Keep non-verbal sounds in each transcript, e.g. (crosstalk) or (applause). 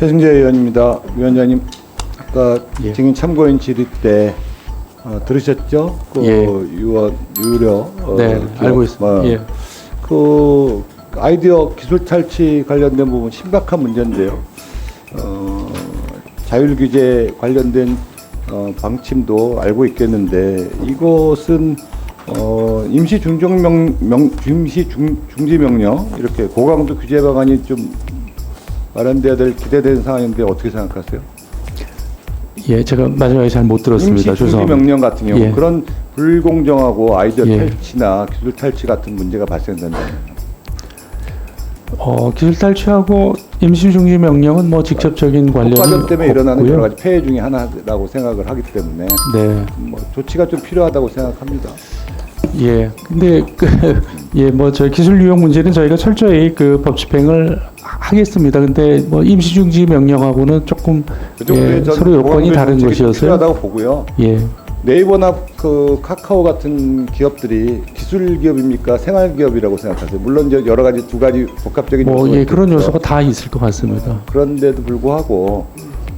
최승재 의원입니다. 위원장님, 아까 예. 증인 참고인 질의 때 어, 들으셨죠? 그 예. 유어 유료 어, 네, 기업, 알고 있습니다. 어, 예. 그 아이디어 기술 탈취 관련된 부분 심각한 문제인데요. 어, 자율 규제 관련된 어, 방침도 알고 있겠는데 이것은 어, 임시 중정 명 명 임시 중, 중지 명령 이렇게 고강도 규제 방안이 좀 마련돼야 될 기대되는 상황인데 어떻게 생각하세요? 예, 제가 마지막에 잘 못 들었습니다. 임시 중지. 명령 같은 경우 예. 그런 불공정하고 아이디어 예. 탈취나 기술 탈취 같은 문제가 발생된다면 어, 기술 탈취하고 임시 중지 명령은 뭐 직접적인 관련이 독과점 때문에 일어나는. 여러 가지 폐해 중에 하나라고 생각을 하기 때문에 네. 뭐 조치가 좀 필요하다고 생각합니다. 예. 근데 그, (laughs) 예, 뭐 저희 기술 유용 문제는 저희가 철저히 그 법 집행을 하겠습니다. 근데 뭐 임시 중지 명령하고는 조금 예, 서로 요건이 다른 것이어서요. 필요하다고 보고요. 예. 네이버나 그 카카오 같은 기업들이 기술 기업입니까 생활 기업이라고 생각하세요. 물론 이제 여러 가지 두 가지 복합적인 뭐 요소가 예, 그런 있겠죠. 요소가 다 있을 것 같습니다. 그런데도 불구하고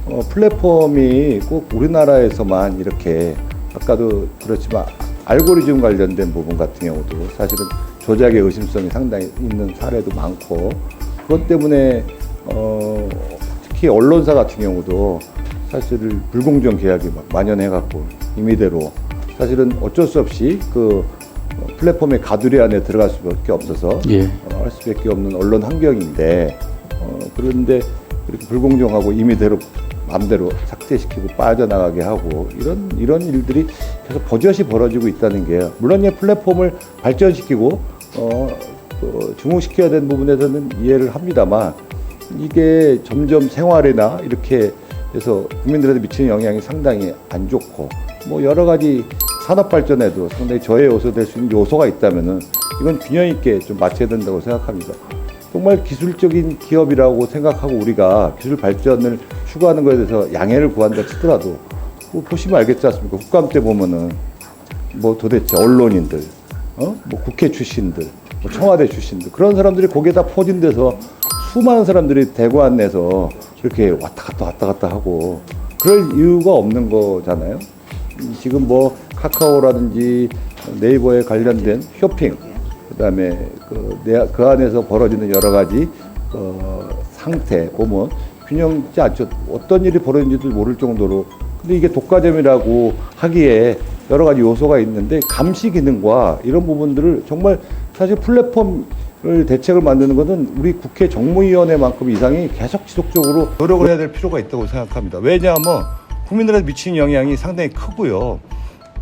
어, 플랫폼이 꼭 우리나라에서만 이렇게 아까도 그렇지만 알고리즘 관련된 부분 같은 경우도 사실은 조작의 의심성이 상당히 있는 사례도 많고 그것 때문에 어, 특히 언론사 같은 경우도 사실 불공정 계약이 막 만연해갖고 임의대로 사실은 어쩔 수 없이 그 어, 플랫폼의 가두리 안에 들어갈 수밖에 없어서 예. 어, 할 수밖에 없는 언론 환경인데 어, 그런데 이렇게 불공정하고 임의대로 마음대로 삭제시키고 빠져나가게 하고 이런 이런 일들이 계속 버젓이 벌어지고 있다는 게 물론 이 플랫폼을 발전시키고 어, 그 중흥시켜야 되는 부분에서는 이해를 합니다만 이게 점점 생활이나 이렇게 해서 국민들한테 미치는 영향이 상당히 안 좋고 뭐 여러 가지 산업 발전에도 상당히 저해 요소 될 수 있는 요소가 있다면은 이건 균형 있게 좀 맞춰야 된다고 생각합니다. 정말 기술적인 기업이라고 생각하고 우리가 기술 발전을 추구하는 것에 대해서 양해를 구한다 치더라도 뭐 보시면 알겠지 않습니까? 국감 때 보면은 뭐 도대체 언론인들, 어? 뭐 국회 출신들, 뭐 청와대 출신들 그런 사람들이 거기에다 포진돼서 수많은 사람들이 대관 내서 이렇게 왔다 갔다 왔다 갔다 하고 그럴 이유가 없는 거잖아요. 음, 지금 뭐 카카오라든지 네이버에 관련된 쇼핑, 그다음에 그, 내, 그 안에서 벌어지는 여러 가지 어, 상태 보면 균형지 않죠. 어떤 일이 벌어진지도 모를 정도로 근데 이게 독과점이라고 하기에 여러 가지 요소가 있는데 감시 기능과 이런 부분들을 정말 사실 플랫폼을 대책을 만드는 것은 우리 국회 정무위원회만큼 이상이 계속 지속적으로 노력을 해야 될 필요가 있다고 생각합니다. 왜냐하면 국민들한테 미치는 영향이 상당히 크고요.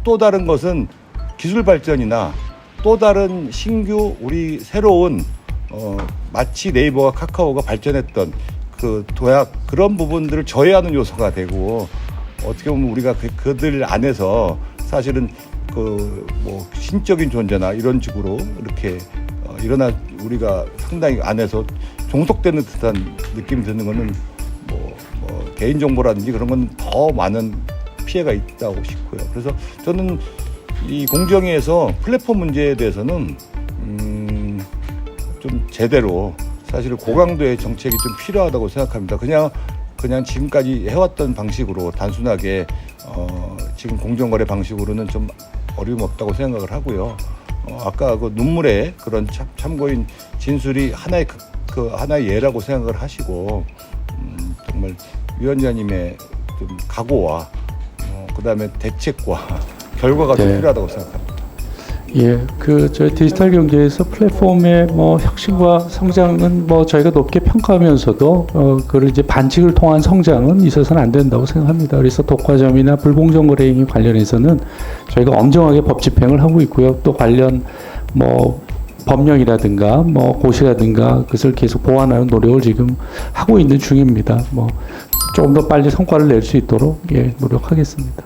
또 다른 것은 기술 발전이나 또 다른 신규 우리 새로운 어, 마치 네이버와 카카오가 발전했던 그 도약 그런 부분들을 저해하는 요소가 되고 어떻게 보면 우리가 그, 그들 안에서 사실은 그 뭐 신적인 존재나 이런 식으로 이렇게 어, 일어나 우리가 상당히 안에서 종속되는 듯한 느낌이 드는 거는 뭐, 뭐 개인 정보라든지 그런 건 더 많은 피해가 있다고 싶고요. 그래서 저는 이 공정위에서 플랫폼 문제에 대해서는 음, 좀 제대로 사실 고강도의 정책이 좀 필요하다고 생각합니다. 그냥 그냥 지금까지 해왔던 방식으로 단순하게 어, 지금 공정거래 방식으로는 좀 어려움 없다고 생각을 하고요. 어, 아까 그 눈물의 그런 참, 참고인 진술이 하나의 그, 그 하나의 예라고 생각을 하시고 음, 정말 위원장님의 좀 각오와 어, 그다음에 대책과 (laughs) 결과가 좀 네. 필요하다고 생각합니다. 예, 그 저희 디지털 경제에서 플랫폼의 뭐 혁신과 성장은 뭐 저희가 높게 평가하면서도 어 그걸 이제 반칙을 통한 성장은 있어서는 안 된다고 생각합니다. 그래서 독과점이나 불공정 거래 행위 관련해서는 저희가 엄정하게 법 집행을 하고 있고요. 또 관련 뭐 법령이라든가 뭐 고시라든가 그것을 계속 보완하는 노력을 지금 하고 있는 중입니다. 뭐 조금 더 빨리 성과를 낼 수 있도록 예, 노력하겠습니다.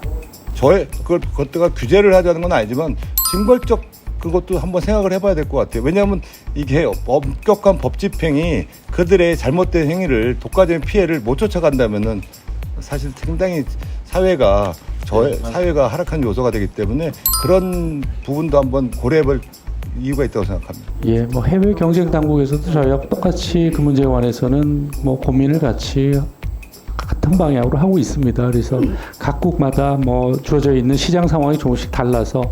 저의 그걸 그것가 규제를 하자는 건 아니지만 징벌적 그것도 한번 생각을 해봐야 될 것 같아요. 왜냐하면 이게 엄격한 법 집행이 그들의 잘못된 행위를 독과점 피해를 못 쫓아간다면은 사실 상당히 사회가 저 사회가 하락한 요소가 되기 때문에 그런 부분도 한번 고려해볼 이유가 있다고 생각합니다. 예, 뭐 해외 경쟁 당국에서도 저희와 똑같이 그 문제에 관해서는 뭐 고민을 같이 같은 방향으로 하고 있습니다. 그래서 각국마다 뭐 주어져 있는 시장 상황이 조금씩 달라서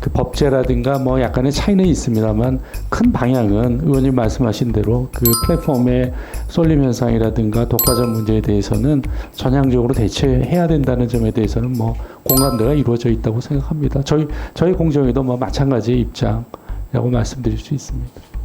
그 법제라든가 뭐 약간의 차이는 있습니다만 큰 방향은 의원님 말씀하신 대로 그 플랫폼의 쏠림 현상이라든가 독과점 문제에 대해서는 전향적으로 대처해야 된다는 점에 대해서는 뭐 공감대가 이루어져 있다고 생각합니다. 저희 저희 공정위도 뭐 마찬가지의 입장이라고 말씀드릴 수 있습니다.